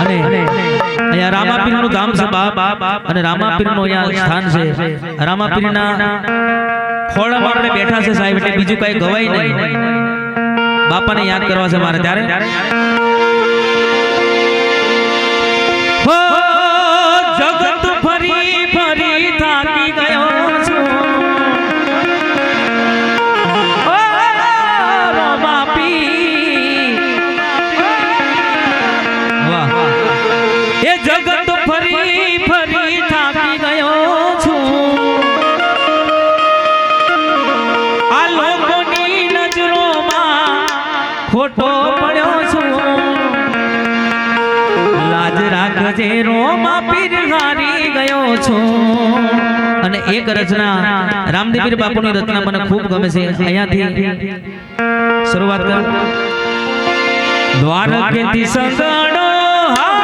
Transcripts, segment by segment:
અને અહીંયા રામાપીરનું ધામ છે બાપ. અને રામાપીરનું અહીંયા સ્થાન છે. રામાપીરના ખોળામાં આપણે બેઠા છે સાહેબ, એટલે બીજું કઈ ગવાય નહીં. બાપાને યાદ કરવા છે મારે ત્યારે. ફરી ફરી થાકી ગયો છું. આ લોકોની નજરોમાં ખોટો પડ્યો છું. લાજ રાખજે રોમાં પીર હારી ગયો છું. અને એક રચના રામદેવીર બાપુની રચના મને ખૂબ ગમે છે. અહીંયાથી શરૂઆત કર. દ્વારકેથી સંગણો હાલિયો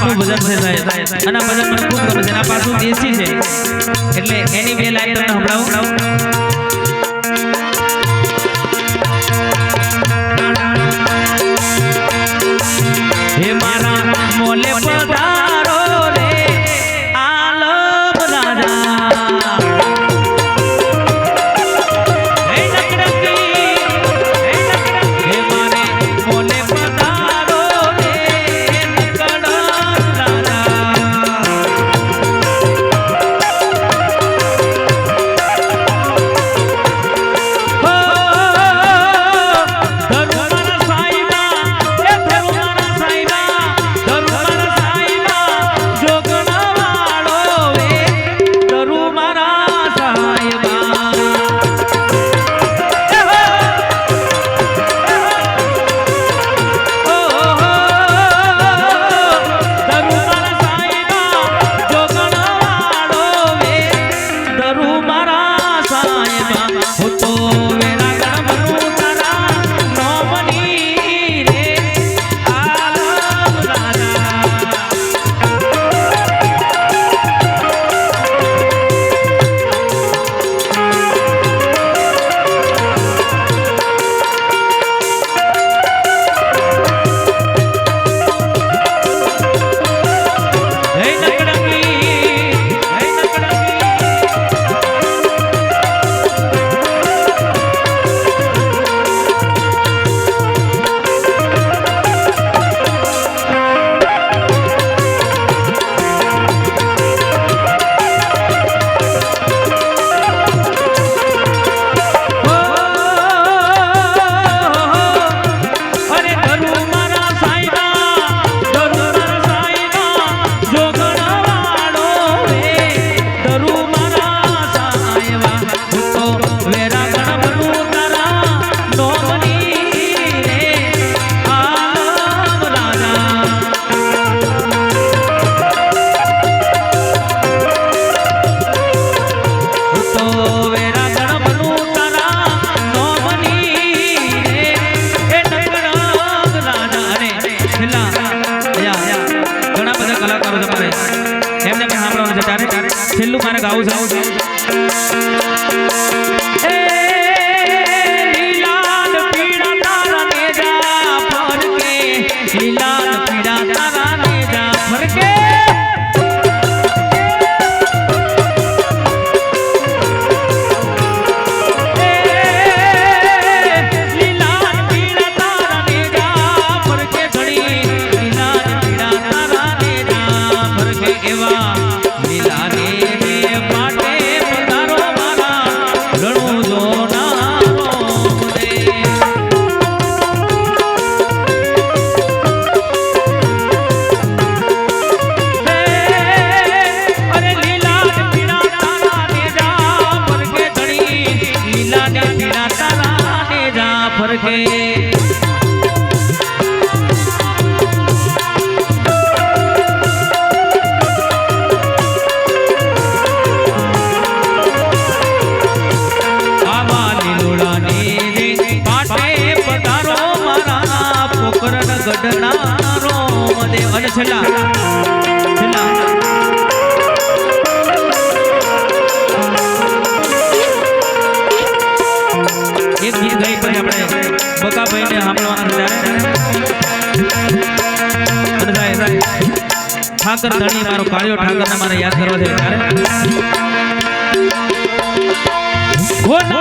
પાટનું ભજન છે સાહેબ અને ભજન મને ખૂબ ગમે છે. આ પાછું દેશી છે. એટલે એની બે લાઈન તમને સંભળાવું. હજે છેલ્લા. છેલ્લા. ગીત ગઈ પછી આપણે બકાભાઈને સાંભળવાના ત્યારે ઠાકર ધણી મારો કાળિયો ઠાકરને મારે યાદ કરવા છે. ત્યારે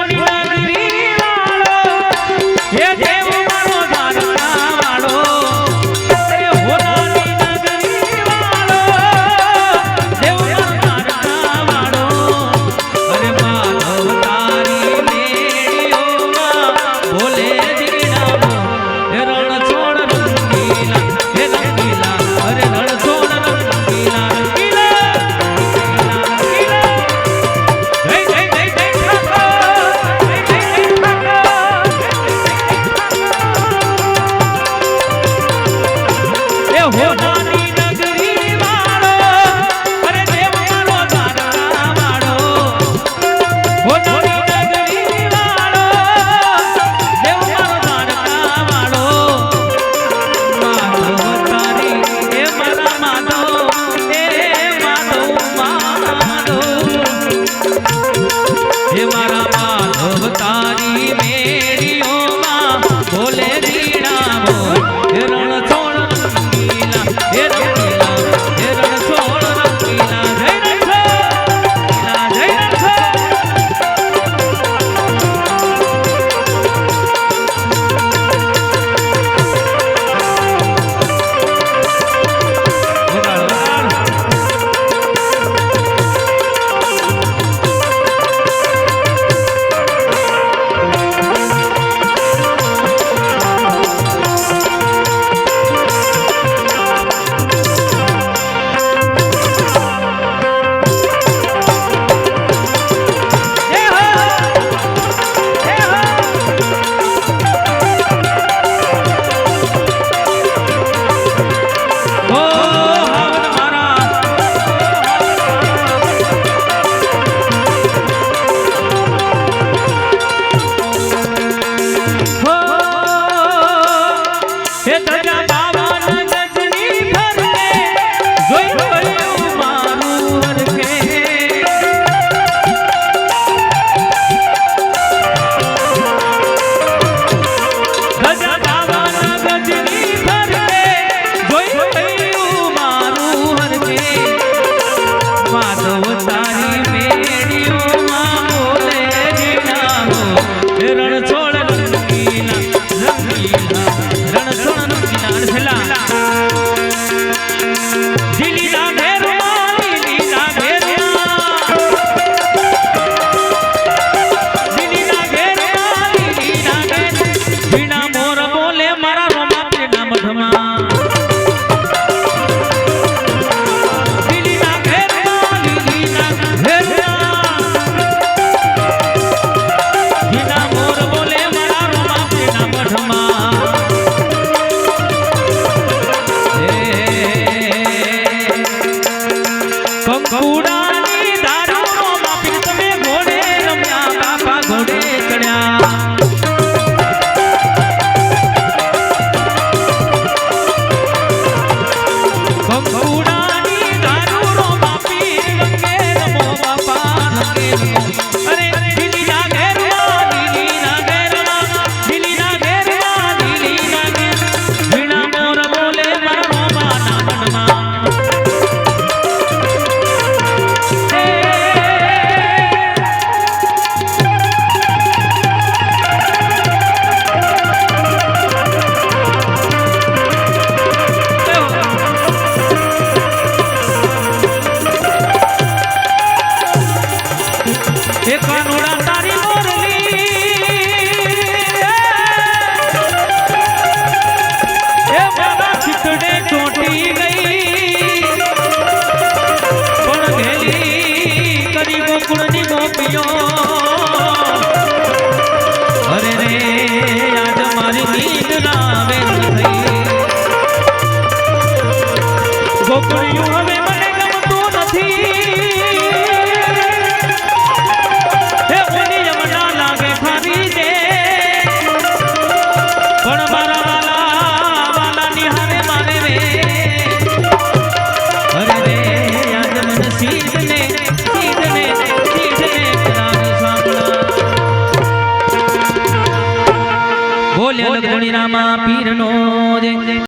છોકરીઓ હવે મને પણ મારા વાલા વાલા નિહારે મારે રે. પીરનો